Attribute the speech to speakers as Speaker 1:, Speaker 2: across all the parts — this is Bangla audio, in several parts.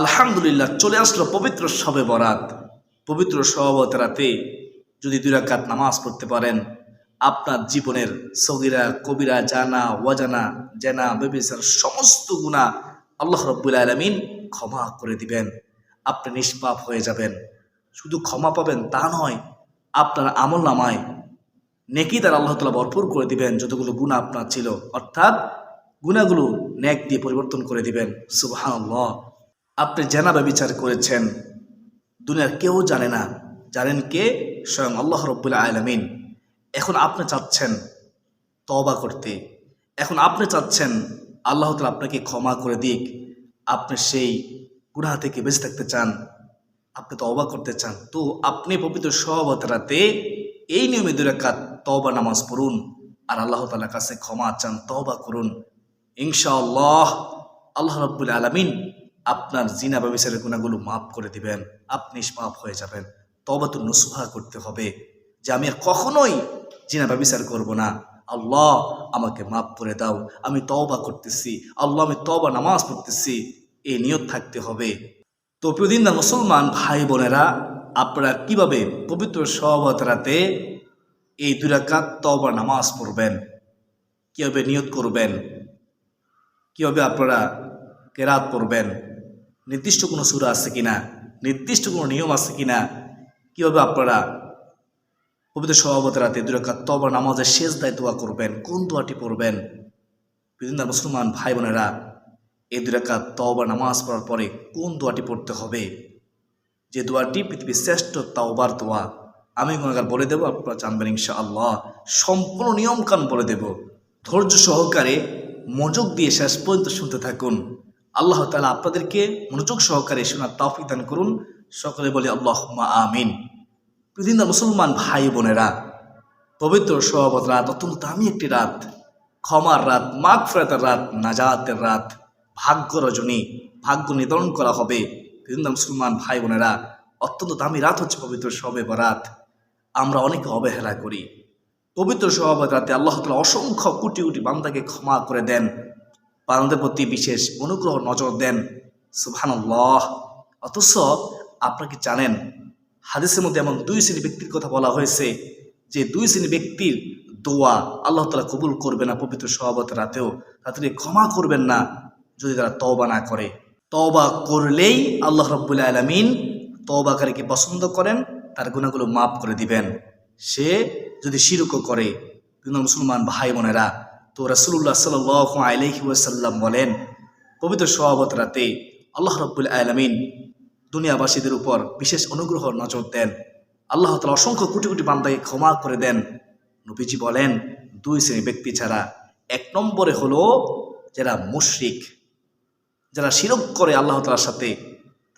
Speaker 1: আলহামদুলিল্লাহ চলে আসলো পবিত্র সবে বরাত। পবিত্র সহবত রাতে যদি দুই রাকাত নামাজ পড়তে পারেন, আপনার জীবনের সগিরা, কবিরা, জানা ওয়াজানা জেনা বেবিসার সমস্ত গুণা আল্লাহ রব্বুল আলমিন ক্ষমা করে দিবেন। আপনি নিষ্পাপ হয়ে যাবেন। শুধু ক্ষমা পাবেন তা নয়, আপনার আমল নামায় নেকি তার আল্লাহ তালা ভরপুর করে দিবেন যতগুলো গুণা আপনার ছিল। অর্থাৎ গুণাগুলো ন্যাক দিয়ে পরিবর্তন করে দিবেন। সুবাহ আপনি জেনা বিচার করেছেন, দুনিয়ার কেউ জানে না। জানেন কে? স্বয়ং আল্লাহ রব্বুল আলমিন। এখন আপনি চাচ্ছেন তবা করতে। এখন আপনি চাচ্ছেন আল্লাহ তালা আপনাকে ক্ষমা করে দিক। আপনি সেই গুনাহ থেকে বেঁচে থাকতে চান। আপনি তবা করতে চান। তো আপনি পবিত্র সহবত রাতে এই নিয়মে দুরাকাত তবা নামাজ পড়ুন আর আল্লাহ তালার কাছে ক্ষমা চান তবা করুন। ইনশাআল্লাহ আল্লাহ রব্বুল আলমিন আপনার জিনা ব্যবসারের গুণাগুলো মাফ করে দিবেন, আপনি মাফ হয়ে যাবেন। তবা তো নুসুহা করতে হবে যে আমি আর কখনোই জিনা ব্যবচার করব না। আল্লাহ আমাকে মাফ করে দাও, আমি তওবা করতেছি। আল্লাহ আমি তওবা নামাজ পড়তেছি, এই নিয়ত থাকতে হবে। তো প্রতিদিন মুসলমান ভাই বোনেরা, আপনারা কীভাবে পবিত্র সহবত রাতে এই দুরাকাত তওবা নামাজ পড়বেন? কীভাবে নিয়ত করবেন? কীভাবে আপনারা কেরাত পড়বেন? নির্দিষ্ট কোনো সুরা আছে কিনা? নির্দিষ্ট কোনো নিয়ম আছে কিনা? কীভাবে আপনারা পবিত্র সভাপতি রাতে দুরাকাত তবা নামাজের শেষ দায় দোয়া করবেন? কোন দোয়াটি পড়বেন? বিভিন্ন মুসলমান ভাই বোনেরা, এই দুরাকাত তবা নামাজ পড়ার পরে কোন দোয়াটি পড়তে হবে? যে দোয়াটি পৃথিবীর শ্রেষ্ঠ তাওবার দোয়া, আমি গুণাগার বলে দেবো, আপনারা জানবেন ইনশা আল্লাহ সম্পূর্ণ নিয়মকান বলে দেব। ধৈর্য সহকারে মনোযোগ দিয়ে শেষ পর্যন্ত শুনতে থাকুন। আল্লাহ তালা আপনাদেরকে মনোযোগ সহকারে শোনার তৌফিক দান করুন। সকলে বলে আল্লাহ আমিন। পৃথিবীর মুসলমান ভাই বোনেরা, পবিত্র সহবত রাত অত্যন্ত দামি একটি রাত। ক্ষমার রাত মাঘ ফেরাতের রাত, নাজাতের রাত, ভাগ্য রজনী, ভাগ্য নির্ধারণ করা হবে। বিভিন্ন মুসলমান ভাই বোনেরা, অত্যন্ত দামি রাত হচ্ছে পবিত্র সবে বরাত আমরা অনেকে অবহেলা করি। পবিত্র সহবত রাতে আল্লাহ তালা অসংখ্য কোটি কোটি বান্দাকে ক্ষমা করে দেন। বান্দাদের প্রতি বিশেষ অনুগ্রহ নজর দেন। সুবহানাল্লাহ। অথচ আপনারা কি জানেন, হাদিসের মধ্যে এমন দুই শ্রেণি ব্যক্তির কথা বলা হয়েছে, যে দুই শ্রেণি ব্যক্তির দোয়া আল্লাহ তালা কবুল করবে না, পবিত্র সহবত রাতেও। তাদেরকে ক্ষমা করবেন না, যদি তারা তওবা না করে। তওবা করলেই আল্লাহ রব্বুল্লা আলমিন তওবাকারীকে পছন্দ করেন, তার গুণাগুলো মাফ করে দিবেন। সে যদি শিরুকও করে মুসলমান ভাই বোনেরা তো রাসুল্লাহ সাল আলহি ওয়াসাল্লাম বলেন, পবিত্র সহবত রাতে আল্লাহ রব্বুল আলমিন দুনিয়াবাসীদের উপর বিশেষ অনুগ্রহ নজর দেন। আল্লাহ তালা অসংখ্য কোটি কোটি বান্দাকে ক্ষমা করে দেন। নবীজি বলেন, দুই শ্রেণি ব্যক্তি ছাড়া এক নম্বরে হলো যারা মুশরিক, যারা শিরক করে আল্লাহ তালার সাথে,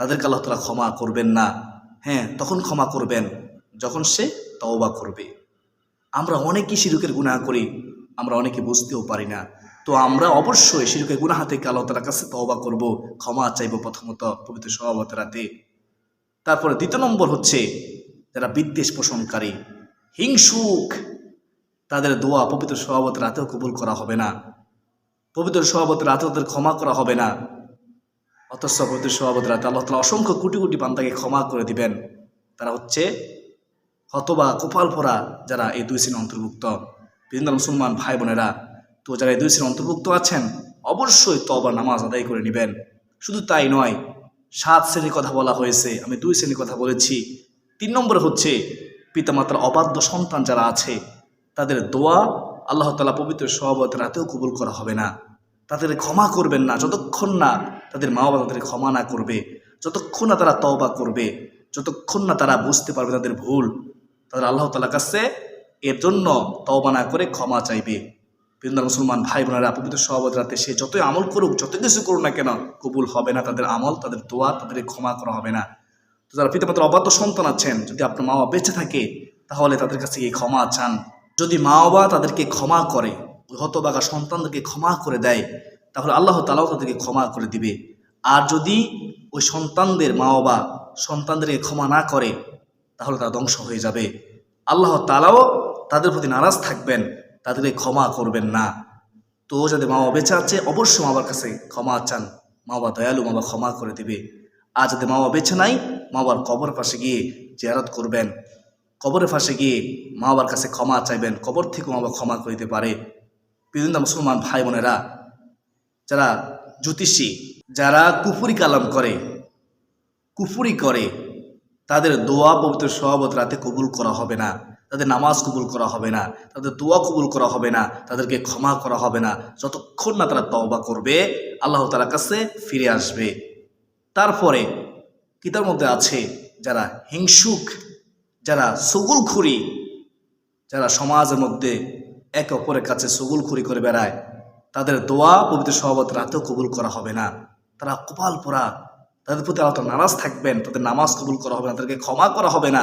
Speaker 1: তাদেরকে আল্লাহ তালা ক্ষমা করবেন না। হ্যাঁ তখন ক্ষমা করবেন, যখন সে তওবা করবে। আমরা অনেকই শিরুকের গুণা করি আমরা অনেকে বুঝতেও পারি না। তো আমরা অবশ্যই শিরুকের গুনাহ থেকে আল্লাহ তালার কাছে তওবা করব, ক্ষমা চাইব প্রথমত পবিত্র সভাবত রাতে। তারপরে দ্বিতীয় নম্বর হচ্ছে যারা বিদ্বেষ পোষণকারী, হিংসুক, তাদের দোয়া পবিত্র সভাবত রাতেও কবুল করা হবে না। পবিত্র সভাবত রাতে ওদের ক্ষমা করা হবে না। অথচ পবিত্র সভাবত রাতে আল্লাহ তালা অসংখ্য কোটি কোটি বান্দাকে ক্ষমা করে দিবেন। তারা হচ্ছে হতবা কপাল যারা এই দুই শ্রেণির অন্তর্ভুক্ত। বিভিন্ন মুসলমান ভাই বোনেরা, তো যারা দুই শ্রেণির অন্তর্ভুক্ত আছেন, অবশ্যই তবা নামাজ আদায় করে নেবেন। শুধু তাই নয়, সাত শ্রেণির কথা বলা হয়েছে, আমি দুই শ্রেণির কথা বলেছি। তিন নম্বরে হচ্ছে, পিতামাতার অবাধ্য সন্তান যারা আছে, তাদের দোয়া আল্লাহ তালা পবিত্র সহবত রাতেও কবুল করা হবে না। তাদের ক্ষমা করবেন না, যতক্ষণ না তাদের মা বাবা তাদের ক্ষমা না করবে, যতক্ষণ না তারা তওবা করবে, যতক্ষণ না তারা বুঝতে পারবে তাদের ভুল, তাদের আল্লাহ তালার কাছে এর জন্য তওবা না করে ক্ষমা চাইবে। বিভিন্ন মুসলমান, ভাই বোনেরা পবিত্র সহবত রাতে সে যতই আমল করুক যত কিছু করুক না কেন, কবুল হবে না তাদের আমল, তাদের দোয়া, তাদের ক্ষমা করা হবে না। তো যারা পিতামাতার অবাধ্য সন্তান আছেন, যদি আপনার মা বাবা বেঁচে থাকে, তাহলে তাদের কাছে গিয়ে ক্ষমা চান। যদি মা বাবা তাদেরকে ক্ষমা করে হতবাগা সন্তানদেরকে ক্ষমা করে দেয়, তাহলে আল্লাহ তালাও তাদেরকে ক্ষমা করে দিবে। আর যদি ওই সন্তানদের মা বাবা সন্তানদেরকে ক্ষমা না করে, তাহলে তারা ধ্বংস হয়ে যাবে। আল্লাহ তালাও তাদের প্রতি নারাজ থাকবেন, তাদেরকে ক্ষমা করবেন না। তো যাদের মা বাবা বেঁচে আছে, অবশ্যই মা বাবার কাছে ক্ষমা চান। মা বাবা দয়ালু মা বাবা ক্ষমা করে দেবে। আর যদি মা বাবা বেছে নাই মা বাবার কবর পাশে গিয়ে জিয়ারত করবেন। কবরের পাশে গিয়ে মা বাবার কাছে ক্ষমা চাইবেন। কবর থেকে মা বাবা ক্ষমা করিতে পারে। বিভিন্ন মুসলমান ভাই বোনেরা, যারা জ্যোতিষী, যারা কুফুরি কালাম করে, কুফুরি করে, তাদের দোয়া, পবিত্র সহবত রাতে কবুল করা হবে না। তাদের নামাজ কবুল করা হবে না, তাদের দোয়া কবুল করা হবে না, তাদেরকে ক্ষমা করা হবে না। যতক্ষণ না তারা তওবা করবে, আল্লাহ তালার কাছে ফিরে আসবে। তারপরে কিতার মধ্যে আছে, যারা হিংসুক, যারা সগুলখুরি, যারা সমাজের মধ্যে একে অপরের কাছে সগুলখুরি করে বেড়ায়, তাদের দোয়া, পবিত্র সহবত রাতেও কবুল করা হবে না। তারা কপাল পোড়া, তাদের প্রতি আল্লাহ নারাজ থাকবেন, তাদের নামাজ কবুল করা হবে না, তাদেরকে ক্ষমা করা হবে না।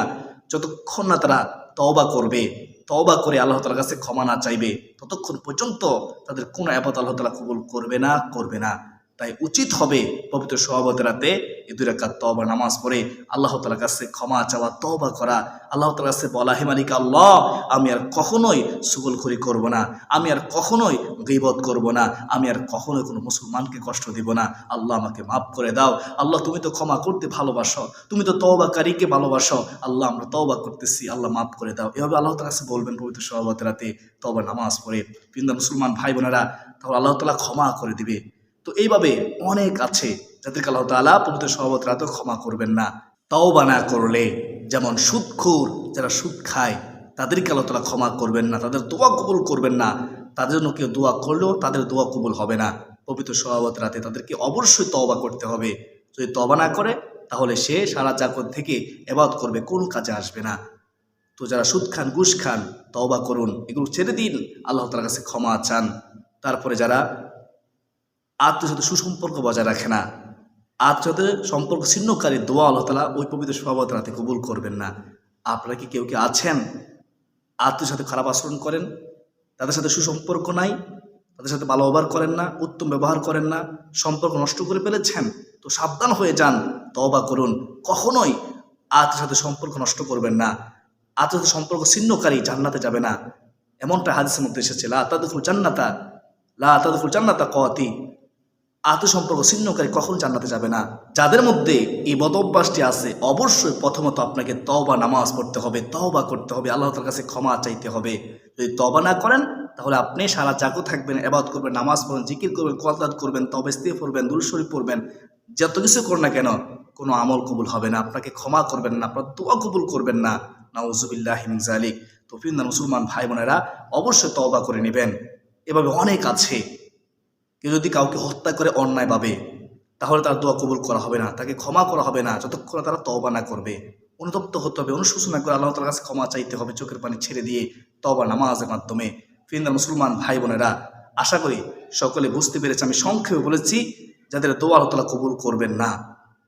Speaker 1: যতক্ষণ না তারা তওবা করবে, তওবা করে আল্লাহ তালার কাছে ক্ষমা না চাইবে, ততক্ষণ পর্যন্ত তাদের কোনো আপাত আল্লাহ তালা কবুল করবে না করবে না। তাই উচিত হবে পবিত্র সহবতের রাতে এই দুই রাকাত তওবা নামাজ পড়ে আল্লাহ তালার কাছে ক্ষমা চাওয়া, তওবা করা। আল্লাহ তালার কাছে বলা, হে মালিক আল্লাহ, আমি আর কখনোই সুগলখড়ি করব না, আমি আর কখনোই গিবত করব না, আমি আর কখনোই কোনো মুসলমানকে কষ্ট দিব না। আল্লাহ আমাকে মাফ করে দাও। আল্লাহ, তুমি তো ক্ষমা করতে ভালোবাসো, তুমি তো তওবাকারীকে ভালোবাসো। আল্লাহ, আমরা তবা করতেছি, আল্লাহ মাফ করে দাও। এভাবে আল্লাহ তালার কাছে বলবেন পবিত্র সহবতের রাতে তওবা নামাজ পড়ে। কিন্তু মুসলমান ভাই বোনেরা তাহলে আল্লাহ তালা ক্ষমা করে দিবে। তো এইভাবে অনেক আছে যাদেরকে আল্লাহ তালা পবিত্র সহবত রাতেও ক্ষমা করবেন না। তওবা না করলে, যেমন সুদখোর যারা সুদ খায়, তাদেরকে আল্লাহ তালা ক্ষমা করবেন না, তাদের দোয়া কবুল করবেন না। তাদের জন্য কেউ দোয়া করলেও তাদের দোয়া কবুল হবে না। পবিত্র সহবত রাতে তাদেরকে অবশ্যই তওবা করতে হবে। যদি তবা না করে, তাহলে সে সারা জাগত থেকে এবাদ করবে, কোনো কাজে আসবে না। তো যারা সুদ খান, ঘুষ খান, তওবা করুন। এগুলো ছেড়ে দিন, আল্লাহ তালার কাছে ক্ষমা চান। তারপরে যারা আত্মীয় সাথে সুসম্পর্ক বজায় রাখে না। আত্মীয় সাথে সম্পর্ক ছিন্নকারী দোয়া আল্লাহ তালা ওই পবিত্র সভাবত রাতে কবুল করবেন না। আপনারা কি কেউ কি আছেন? আত্মীয় সাথে খারাপ আচরণ করেন? তাদের সাথে সুসম্পর্ক নাই? তাদের সাথে ভালো ব্যবহার করেন না? উত্তম ব্যবহার করেন না? সম্পর্ক নষ্ট করে ফেলেছেন? তো সাবধান হয়ে যান, তওবা করুন। কখনোই আত্মীয় সাথে সম্পর্ক নষ্ট করবেন না। আত্মীয় সাথে সম্পর্ক ছিন্নকারী জান্নাতে যাবে না। এমনটা হাদিসের মধ্যে এসেছে, লা তাদখুল জান্নাতা, লা তাদখুল জান্নাতা কতি আত্মসম্পর্ক ছিন্নকারী কখন জান্নাতে যাবে না। যাদের মধ্যে এই বদ অভ্যাসটি আছে, অবশ্যই প্রথমত আপনাকে তওবা নামাজ পড়তে হবে, তওবা করতে হবে, আল্লাহ তার কাছে ক্ষমা চাইতে হবে। যদি তবা না করেন, তাহলে আপনি সারা জাগো থাকবেন এবাদ করবেন, নামাজ পড়বেন, জিকির করবেন কলতাদ করবেন তবেস্তি পড়বেন দুলশরী পড়বেন, যত কিছু করেন না কেন, কোনো আমল কবুল হবে না। আপনাকে ক্ষমা করবেন না, আপনার দোয়া কবুল করবেন না। নাউজুবিল্লাহ জালিক তো ফিন্দা মুসলমান ভাই বোনেরা অবশ্যই তওবা করে নেবেন। এভাবে অনেক আছে। কেউ যদি কাউকে হত্যা করে অন্যায় পাবে তাহলে তার দোয়া কবুল করা হবে না, তাকে ক্ষমা করা হবে না, যতক্ষণ তারা তওবা না করবে। অনুতপ্ত হতে হবে, অনুশোচনা করে আল্লাহ তালার কাছে ক্ষমা চাইতে হবে, চোখের পানি ছেড়ে দিয়ে তবা নামাজের মাধ্যমে। ফিন্দার মুসলমান ভাই বোনেরা, আশা করি সকলে বুঝতে পেরেছে, আমি সংক্ষেপে বলেছি, যাদের দোয়া আল্লাহ তালা কবুল করবেন না,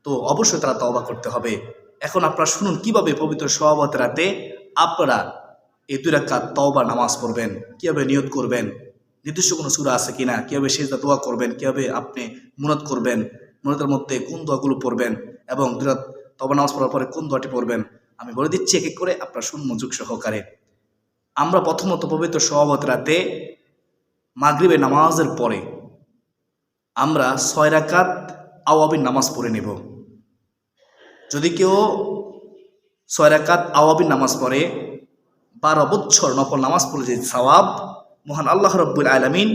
Speaker 1: তো অবশ্যই তারা তওবা করতে হবে। এখন আপনারা শুনুন, কীভাবে পবিত্র সহবত রাতে আপনারা এই দুই রাকাত তওবা নামাজ পড়বেন, কীভাবে নিয়ত করবেন নির্দিষ্ট কোনো সুরা আছে কিনা, কীভাবে সেজদা, দোয়া করবেন, কীভাবে আপনি মুনাদ করবেন, মুনাদের মধ্যে কোন দোয়াগুলো পড়বেন এবং দুরাত তবা নামাজ পড়ার পরে কোন দোয়াটি পড়বেন, আমি বলে দিচ্ছি এক এক করে আপনার শুন মনোযোগ সহকারে। আমরা প্রথমত পবিত্র সহবত রাতে মাগরিবের নামাজের পরে আমরা ছয় রাকাত আওয়াবির নামাজ পড়ে নেব। যদি কেউ ছয় রাকাত আওয়াবির নামাজ পড়ে, বারো বছর নফল নামাজ পড়ে যে সওয়াব মহান আল্লাহ রব্বুল আলমিন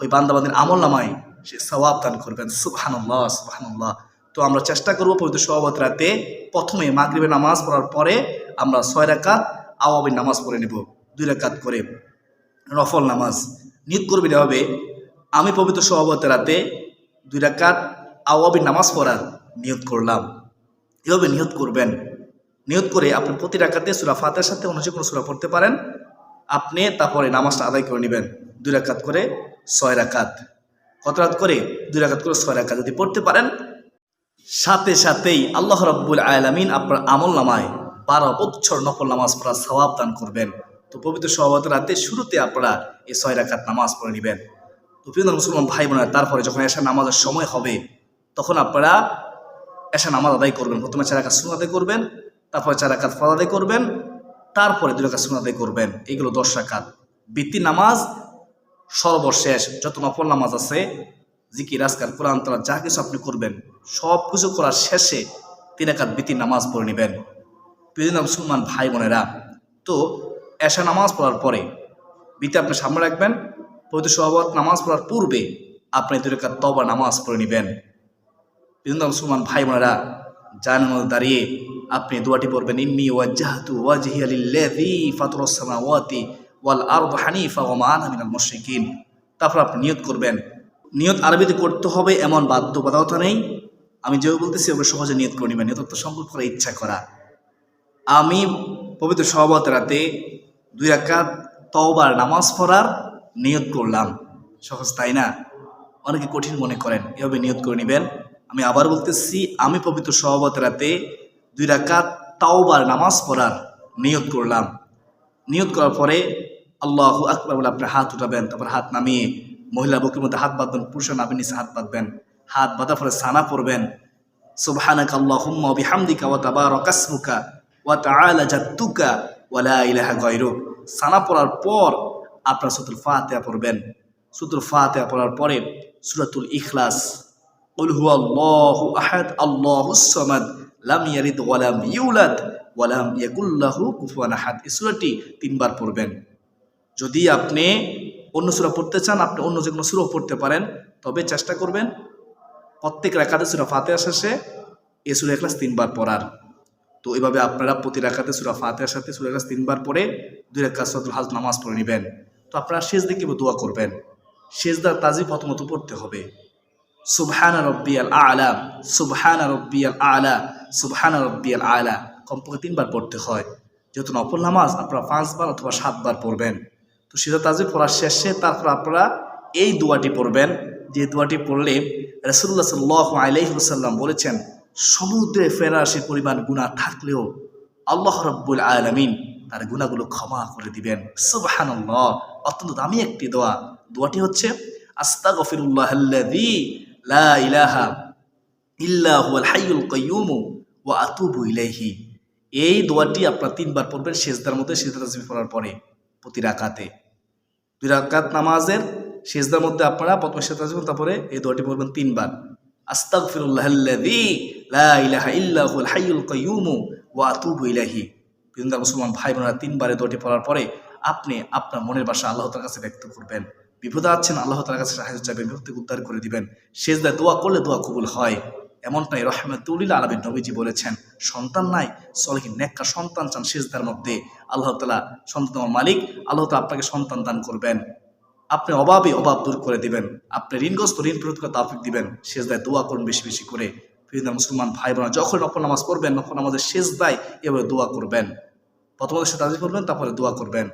Speaker 1: ওই বান্দাবাদের আমল নামায় সে সওয়াব দান করবেন। সুবহানুল্লাহ সুবহানুল্লাহ। তো আমরা চেষ্টা করব পবিত্র সহবত রাতে প্রথমে মাগরিবের নামাজ পড়ার পরে আমরা ছয় রাকাত আওয়াবির নামাজ পড়ে নেব। দুই রাকাত করে নফল নামাজ নিয়ত করবে হবে আমি পবিত্র সহবত রাতে দুই রাকাত আওয়াবির নামাজ পড়ার নিয়ত করলাম। এভাবে নিয়ত করবেন। নিয়ত করে আপনি প্রতি রাকাতে সুরা ফাতের সাথে অন্য যে কোনো সুরা পড়তে পারেন। আপনি তারপরে নামাজটা আদায় করে নেবেন। দুই রাকাত করে ছয় রাকাত। কত রাত করে? দুই রাকাত করে ছয় রাকাত। যদি পড়তে পারেন, সাথে সাথেই আল্লাহ রব্বুল আয়ালামিন আপনার আমল নামায় বারো বছর নফল নামাজ পড়ার সওয়াব দান করবেন। তো পবিত্র সহবত রাতে শুরুতে আপনারা এই ছয় রাকাত নামাজ পড়ে নেবেন। তো প্রিয় মুসলমান ভাই বোনেরা, তারপরে যখন এসা নামাজের সময় হবে, তখন আপনারা এসা নামাজ আদায় করবেন। প্রথমে চার রাকাত সুন আদায় করবেন, তারপরে চার রাকাত ফল আদায় করবেন তারপরে দুই রাকাত সুন আদায় করবেন। এগুলো দশ রাকাত। বৃত্তি নামাজ সর্বশেষ, যত নফল নামাজ আছে, জিকির, আজকার, কোরআন তালা যা কিছু আপনি করবেন, সব কিছু করার শেষে তিন একাত বিতির নামাজ পড়ে নেবেন। প্রিয় মুসলমান ভাই বোনেরা, তো এশা নামাজ পড়ার পরে বিতে আপনি সামনে রাখবেন, পবিত্র সহবত নামাজ পড়ার পূর্বে আপনি দুই রেখাত তবা নামাজ পড়ে নেবেন। প্রিয় মুসলমান ভাই বোনেরা জানের মধ্যে দাঁড়িয়ে আপনি দোয়াটি পড়বেন, ইন্নি ওয়াজ্জাহাতু ওয়াজহিয়া লিল্লাযী ফাতারাস সামাওয়াতি ওয়াল আরদ হানিফা ওয়া মা আনা মুশরিকিন। তারপর আপনি নিয়ত করবেন। নিয়ত আরবিতে করতে হবে এমন বাধ্যবাধকতা নেই। আমি যেভাবে বলতেছি, ওকে সহজে নিয়ত করে নেবেন। নিয়ত সংকল্প করার ইচ্ছা করা। আমি পবিত্র সহবত রাতে দুই রাকাত তওবার নামাজ পড়ার নিয়ত করলাম। সহজ তাই না? অনেকে কঠিন মনে করেন, এভাবে নিয়ত করে নেবেন। আমি আবার বলতেছি, আমি পবিত্র সহবত রাতে দুই রাকাত তাওবার, নামাজ পড়ার নিয়ত করলাম। নিয়ত করার পরে আল্লাহ আকবর বলে আপনি হাত উঠাবেন, তারপর হাত নামিয়ে মহিলা বকির মধ্যে হাত বাঁধবেন, পুরুষের নামে নিচে হাত বাঁধবেন। হাত বাঁধার পরে সানা পড়বেন। সুবহানাক আল্লাহুম্মা বিহামদিকা ওয়া তাবারাক আসমুকা ওয়া তাআলা জাদ্দুকা ওয়া লা ইলাহা গায়রুক। সানা পড়ার পর আপনার সূরাতুল ফাতিহা পড়বেন। সূরাতুল ফাতিহা পড়ার পরে সূরাতুল ইখলাস। কুল হুয়াল্লাহু আহাদ, আল্লাহ সামাদ। লাম ইয়ালিদ ওয়া লাম ইউলাদ ওয়া লাম ইয়াকুল লাহু কুফুয়ান আহাদ। এই তিনবার পড়বেন। যদি আপনি অন্য সুরা পড়তে চান, আপনি অন্য যে কোনো সূরাও পড়তে পারেন, তবে চেষ্টা করবেন প্রত্যেক রাকাতে সূরা ফাতিহা শেষে এই সূরা ইখলাস তিনবার পড়ার। তো এভাবে আপনারা প্রতি রাকাতে সূরা ফাতিহার সাথে সূরা ইখলাস তিনবার পড়ে দুই রাকাত সূরাতুল হাজ নামাজ পড়ে নেবেন। তো আপনারা শেষ দিকে দোয়া করবেন। শেষদার তাজি প্রথমত পড়তে হবে। সুবহানা রব্বিয়াল আলা, সুবহানা রব্বিয়াল আলা। সুবহানা রব্বিয়াল আলা, কমপক্ষে তিনবার পড়তে হয়। যেহেতু নফল নামাজ আপনারা পাঁচবার অথবা সাতবার পড়বেন। তো সেটা তাজির পড়ার শেষে তারপর আপনারা এই দোয়াটি পড়বেন। যে দোয়াটি পড়লে রসুল্লাহ সাল্লাহ আলহিহাল্লাম বলেছেন, সমুদ্রে ফেরাসের পরিমাণ গুণা থাকলেও আল্লাহ রব্বুল আলমিন তার গুণাগুলো ক্ষমা করে দিবেন। সুবহান অত্যন্ত দামি একটি দোয়া। দোয়াটি হচ্ছে, আস্তাগফিরুল্লাহ আল্লাযী লা ইলাহা ইল্লা হুয়াল হাইয়ুল কাইয়্যুম ওয়া আতুবু ইলাইহি। এই দোয়াটি আপনারা তিনবার পড়বেন, সেজদার মধ্যে সেজদা তাসবিহ পড়ার পরে, প্রতি রাকাতে। দুই রাকাত নামাজের সেজদার মধ্যে আপনারা প্রথমে সেজদা তাসবিহ তারপরে এই দোয়াটি পড়বেন তিনবার। আস্তাগফিরুল্লাহ আল্লাযী লা ইলাহা ইল্লা হুয়াল হাইয়ুল কাইয়্যুম ওয়া আতুবু ইলাইহি। বিন্দা মুসলমান ভাই বোনেরা তিনবারে দোয়াটি পড়ার পরে আপনি আপনার মনের ভাষা আল্লাহ তার কাছে ব্যক্ত করবেন। বিপদে আছেন, আল্লাহ তার কাছে সাহায্য চাইবেন বিপদ উদ্ধার করে দিবেন। শেষদায় দোয়া করলে দোয়া কবুল হয়। এমনটাই রহমতুল্লিল আলমী নবীজি বলেছেন, সন্তান নাই সলহি নেককা সন্তান চান শেষদার মধ্যে। আল্লাহ তালা সন্তান মালিক, আল্লাহ তালা আপনাকে সন্তান দান করবেন। আপনি অভাবে অভাব দূর করে দিবেন। আপনি ঋণগ্রস্ত, ঋণ ফেরত করে তাফিক দিবেন। শেষদায় দোয়া করুন বেশি বেশি করে। ফিরিদা মুসলমান ভাই বোনা যখন নফল নামাজ পড়বেন, নফল নামাজের শেষ দায় এভাবে দোয়া করবেন। প্রথমত সে তাজি করবেন তারপরে দোয়া করবেন।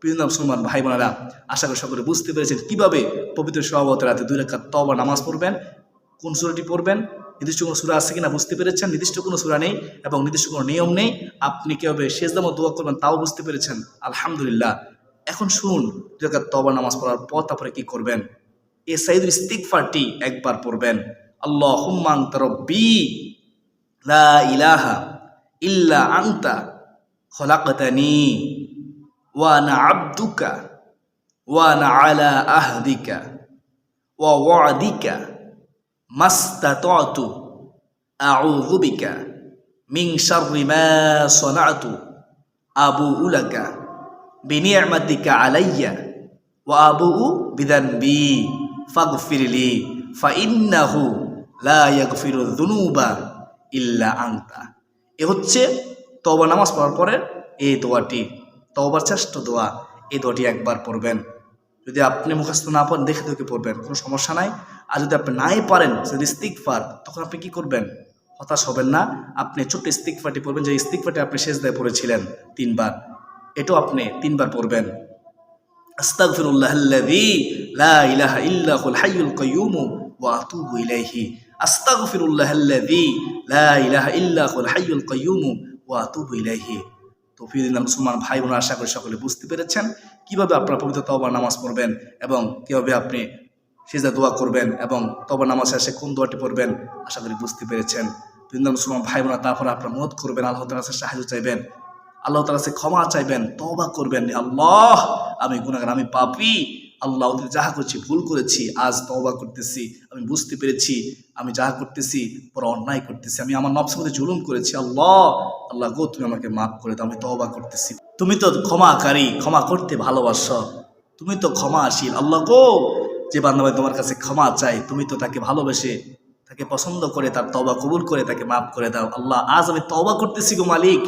Speaker 1: প্রিয় মুসলমান ভাই বোনেরা আশা করি সকলে বুঝতে পেরেছেন কীভাবে পবিত্র সহবত রাতে দুই রেখা তবা নামাজ পড়বেন, কোন সুরাটি পড়বেন নির্দিষ্ট কোনো সুরা আছে কিনা বুঝতে পেরেছেন? নির্দিষ্ট কোনো সুরা নেই এবং নির্দিষ্ট কোনো নিয়ম নেই। আপনি কীভাবে সেজদামত দোয়া করবেন তাও বুঝতে পেরেছেন? আলহামদুলিল্লাহ। এখন শুন দুরাকাত তবা নামাজ পড়ার পর তারপরে কি করবেন? এ সাইদুল ইস্তিকফারটি একবার পড়বেন। আল্লাহ হুম্মাং তরব্বি লা ইলাহা ইল্লা আংতা ওয়া না আব্দুকা ওয়ানা আলা আহদিকা, ওয়া ওয়াদিকা। মাস্তাতু আউযু বিকা মিন শাররি মা সানাতু আবু উলাকা বিনিয়ামাতিকা আলাইয়া ওয়া আবু বিদানবি ফাগফিরলি ফাইন্নাহু লা ইয়াগফিরু যুনুবা ইল্লা আনতা এ হচ্ছে তবা নামাজ পড়ার পরে এই দোয়াটি তবার শ্রেষ্ঠ দোয়া। এই দোয়াটি একবার পড়বেন। যদি আপনি মুখস্থ না পান দেখে দেখে পড়বেন, কোনো সমস্যা নাই। আর যদি আপনি নাই পারেন যদি ইস্তিকফার তখন আপনি কি করবেন? হতাশ হবেন না। আপনি ছোট্ট ইস্তিকফারটি পড়বেন, যে ইস্তিকফারটি আপনি শেষ দায় পড়েছিলেন তিনবার। এটাও আপনি তিনবার পড়বেন। লা ইলাহা ইল্লাহুল লা ইলাহা ইল্লাহুল ভাই বোন আশা করি সকলে বুঝতে পেরেছেন। কীভাবে আপনারা পবিত্র তবা নামাজ পড়বেন এবং কীভাবে আপনি সেজা দোয়া করবেন এবং তবা নামাজ শেষে কোন দোয়াটি পড়বেন? আশা করি বুঝতে পেরেছেন। ফিরিদিন মুসলমান ভাই বোনা তারপর আপনার মত করবেন, আল্লাহ তালা সাহায্য চাইবেন। আল্লাহ তালা কাছে ক্ষমা চাইবেন তবা করবেন আল্লাহ, আমি গুণাগার আমি পাপি। আল্লাহ অতীতে যাহা করছি, ভুল করেছি, আজ তওবা করতেছি। আমি বুঝতে পেরেছি, আমি যাহা করতেছি পরে অন্যায় করতেছি। আমি আমার নবসের মধ্যে জুলুম করেছি। আল্লাহ আল্লাহ গো, তুমি আমাকে মাফ করে দাও, আমি তওবা করতেছি। তুমি তো ক্ষমাকারী, ক্ষমা করতে ভালোবাসো। তুমি তো ক্ষমা ক্ষমাশীল। আল্লাহ গো যে বান্ধবাই তোমার কাছে ক্ষমা চাই, তুমি তো তাকে ভালোবেসে তাকে পছন্দ করে, তার তবা কবুল করে তাকে মাফ করে দাও। আল্লাহ, আজ আমি তবা করতেছি গো মালিক।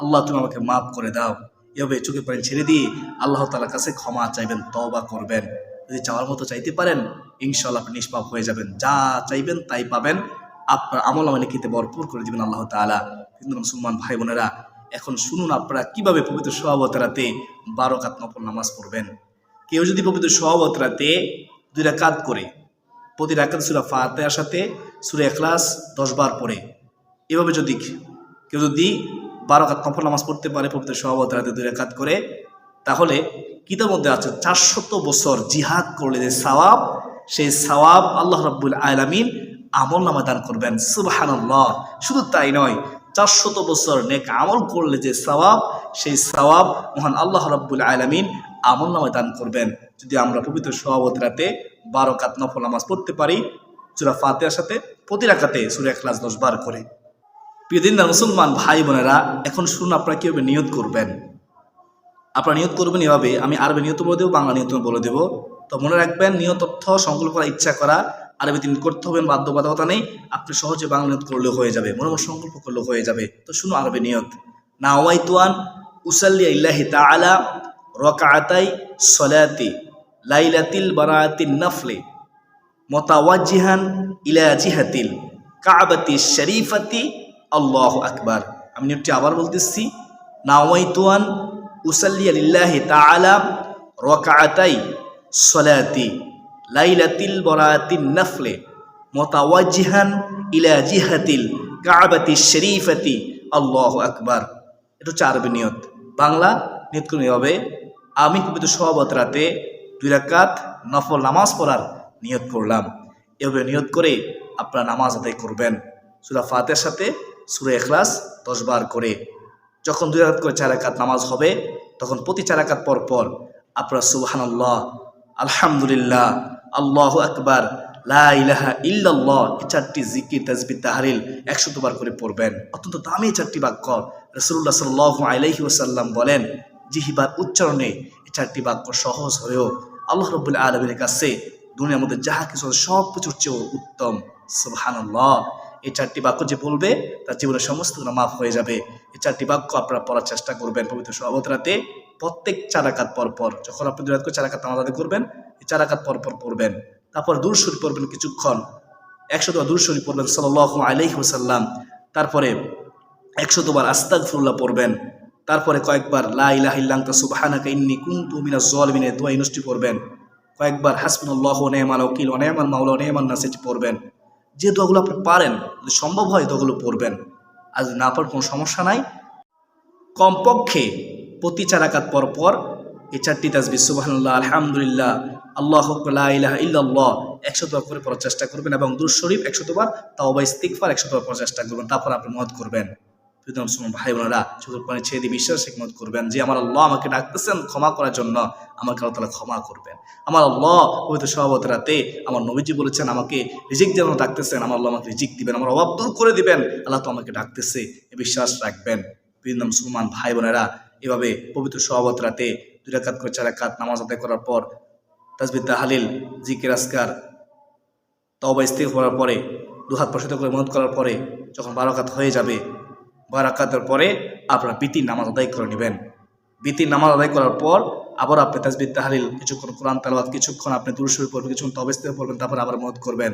Speaker 1: আল্লাহ, তুমি আমাকে মাফ করে দাও। এভাবে চোখে পানি ছেড়ে দিয়ে আল্লাহ তালার কাছে ক্ষমা চাইবেন তবা করবেন। যদি চাওয়ার মতো চাইতে পারেন ইনশাল্লাহ আপনি নিষ্পাপ হয়ে যাবেন। যা চাইবেন তাই পাবেন। আপনার আমল আমলে কিতে ভরপুর করে দিবেন আল্লাহ তালা কিন্তু মুসলমান ভাই বোনেরা, এখন শুনুন আপনারা কীভাবে পবিত্র সোহাবতরাতে বারো কাত নফল নামাজ পড়বেন। কেউ যদি পবিত্র সোহাবতরাতে দুই রাকাত করে, প্রতি রাকাত সুরা ফাতেহার সাথে, সুরা এখলাস দশ বার পড়ে। এভাবে যদি কেউ যদি বারো কাত নফল নামাজ পড়তে পারে, পবিত্র সহবত রাতে দুই রাকাত করে, তাহলে কিতার মধ্যে আছে চারশত বছর জিহাদ করলে যে সওয়াব, সেই সওয়াব আল্লাহ রাব্বুল আলামিন আমল নামা দান করবেন। সুবহানাল্লাহ। শুধু তাই নয়, চারশত বছর নেক আমল করলে যে সওয়াব, সেই সওয়াব মহান আল্লাহ রাব্বুল আলামিন আমল নামা দান করবেন। যদি আমরা পবিত্র সহবতরাতে বারো কাত নফল নামাজ পড়তে পারি, সুরা ফাতেহার সাথে প্রতি রাকাতে সুরা এখলাস দশ বার করে। প্রিয় দিনদার মুসলমান ভাই বোনেরা, এখন শুনুন আপনারা কীভাবে নিয়ত করবেন। আপনারা নিয়ত করবেন এভাবে, আমি আরবি নিয়ত বলে দেবো, বাংলা নিয়ত বলে দেবো। তো মনে রাখবেন, নিয়ত তথ্য সংকলন করার ইচ্ছা করা, আরবি তিনি করতে হবেন বাধ্যবাধকতা নেই, আপনি সহজে বাংলা নিয়ত করলেও হয়ে যাবে, মনে মনে সংকল্প করলেও হয়ে যাবে। তো শুনুন আরবি নিয়ত। না ওয়াইতুয়ান উসাল্লিয়া ইল্লাহি তাআলা রকাআতাই সলাতি লাইলাতিল বারাতিন নাফলে মোতাওয়াজিহান ইলা জিহাতিল কাবাতি শরীফাতি আল্লাহ আকবার। আমি নিয়মটি আবার বলতেছি, নাওয়াইতুয়ান উসাল্লি আলিল্লাহি তাআলা রকাআতাই সলাতি লাইলাতিল বরাতিন নাফলে মোতাওয়াজিহান ইলা জিহাতিল কাবাতি শরীফাতি আল্লাহ আকবার। এটা হচ্ছে আরবি নিয়ত। বাংলা নিয়ত হবে আমি পবিত্র সহবত রাতে দুই রাকাত নফল নামাজ পড়ার নিয়ত করলাম। এভাবে নিয়ত করে আপনারা নামাজ আদায় করবেন। সুরা ফাতের সাথে সুরে এখলাস দশ বার করে। যখন দুই রাকাত করে চার রাকাত নামাজ হবে, তখন প্রতি চার রাকাত পর পর আপনারা সুবহানাল্লাহ, আলহামদুলিল্লাহ, আল্লাহ আকবার, লা ইলাহা এই চারটি জিকির তাজবি তাহারিল একশো বার করে পড়বেন। অত্যন্ত দামি চারটি বাক্য রসুল্লাহ সাল্লাহ আলাইহি ওসাল্লাম বলেন জিহিবার উচ্চারণে এই চারটি বাক্য সহজ হয়েও আল্লাহ রব্বুল আলমীর কাছে দুনিয়ার মধ্যে যাহা কিছু সব কিছুর চেয়েও উত্তম। সুবহানাল্লাহ। এই চারটি বাক্য যে বলবে, তার জীবনের সমস্ত মাফ হয়ে যাবে। এই চারটি বাক্য আপনারা পড়ার চেষ্টা করবেন পবিত্র সহবতরাতে প্রত্যেক চারাকাত পর পর যখন আপনি দুরাত করে চারাকাত আদায় করবেন, এই চারাকাত পর পর পড়বেন। তারপর দূর শরীফ পড়বেন কিছুক্ষণ। একশো বার দূর শরীফ পড়বেন সাল্লাহ আলাইহি ওসাল্লাম তারপরে একশো বার আস্তাক ফুল্লাহ পড়বেন। তারপরে কয়েকবার, লা ইলাহা ইল্লান্তা সুবহানাকা ইন্নী কুনতু মিনাজ জালিমিনের দোয়া ইনষ্টি পড়বেন। কয়েকবার ওয়া নি'মাল ওয়াকিল ওয়া নি'মাল মাওলা ওয়া পড়বেন। যে দোয়াগুলো আপনি পারেন, যদি সম্ভব হয় দোয়াগুলো পড়বেন। আর যদি না পারেন কোনো সমস্যা নাই। কমপক্ষে প্রতি চারাকাত পর পর এই চারটি তাজবি সুবহানাল্লাহ, আলহামদুলিল্লাহ, আল্লাহ ইলাহা ইল্লাল্লাহ একশো বার করে পড়ার চেষ্টা করবেন এবং দুর শরীফ একশো বার, তাওবা ইস্তিগফার একশো বার পড়ার চেষ্টা করবেন। তারপর আপনি মত করবেন। প্রিয়তম মুসলমান ভাই বোনেরা চোখের ছেড়ে দিয়ে বিশ্বাস মত করবেন যে, আমার আল্লাহ আমাকে ডাকতেছেন ক্ষমা করার জন্য। আমাকে আল্লাহ তালা ক্ষমা করবেন। আমার আল্লাহ পবিত্র সহবত রাতে আমার নবীজি বলেছেন, আমাকে রিজিক যেন ডাকতেছেন। আমার আল্লাহ আমাকে রিজিক দিবেন, আমার অভাব দূর করে দিবেন। আল্লাহ তো আমাকে ডাকতেছে, এ বিশ্বাস রাখবেন। প্রিয়তম মুসলমান ভাই বোনেরা এভাবে পবিত্র সহবত রাতে দুই রাকাত করে চার রাকাত নামাজ আদায় করার পর তাজবিদ তাহালিল, জিকির আসকার তবা ইস্তিক করার পরে, দুহাত প্রসাদ করে মত করার পরে যখন বারাকাত হয়ে যাবে বারাকাতের পরে আপনারা বিতির নামাজ আদায় করে নেবেন। বিতির নামাজ আদায় করার পর আবার আপনি তাজবিদ তাহালিল, কিছুক্ষণ কোরআন তালাবাদ কিছুক্ষণ আপনি দূরসুরি পড়বেন, কিছুক্ষণ তবেস্তে পড়বেন, তারপর আবার মত করবেন।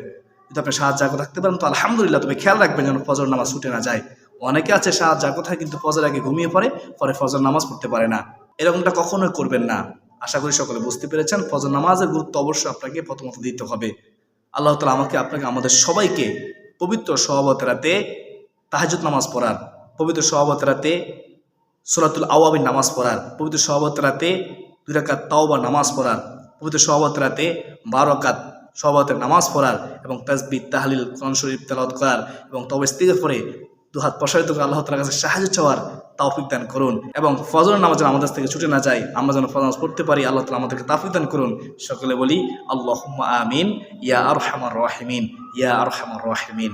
Speaker 1: যদি আপনি সাহায্য থাকতে পারেন, তো আলহামদুলিল্লাহ, তবে খেয়াল রাখবেন যেন ফজর নামাজ ছুটে না যায়। অনেকে আছে সাহায্য থাকে কিন্তু ফজর আগে ঘুমিয়ে পড়ে, পরে ফজর নামাজ পড়তে পারে না। এরকমটা কখনোই করবেন না। আশা করি সকলে বুঝতে পেরেছেন, ফজর নামাজের গুরুত্ব অবশ্যই আপনাকে প্রথমত দিতে হবে। আল্লাহ তালা আমাকে আপনাকে, আমাদের সবাইকে পবিত্র সহবত রাতে তাহাজুদ নামাজ পড়ার পবিত্র সহবত রাতে সোলাতুল আওয়াবিন নামাজ পড়ার পবিত্র সহবত রাতে দুই রাকাত তাওবা নামাজ পড়ার পবিত্র সহবত রাতে বারো কাত সহবতের নামাজ পড়ার এবং তাজবিদ তাহলিল, কোরআন শরীফ তেলাওয়াত করার এবং তবে ইস্তিগফার পরে দুহাত প্রসারিত করে আল্লাহ তালার কাছে সাহায্য চাওয়ার তাওফিক দান করুন এবং ফজর নামাজ আমাদের থেকে ছুটে না যায়। আমরা যেন ফজর পড়তে পারি, আল্লাহ তালা আমাদেরকে তাফিক দান করুন। সকলে বলি আল্লাহ আমিন, ইয়া আর হামার রাহিমিন, ইয়া আর হামার রাহিমিন।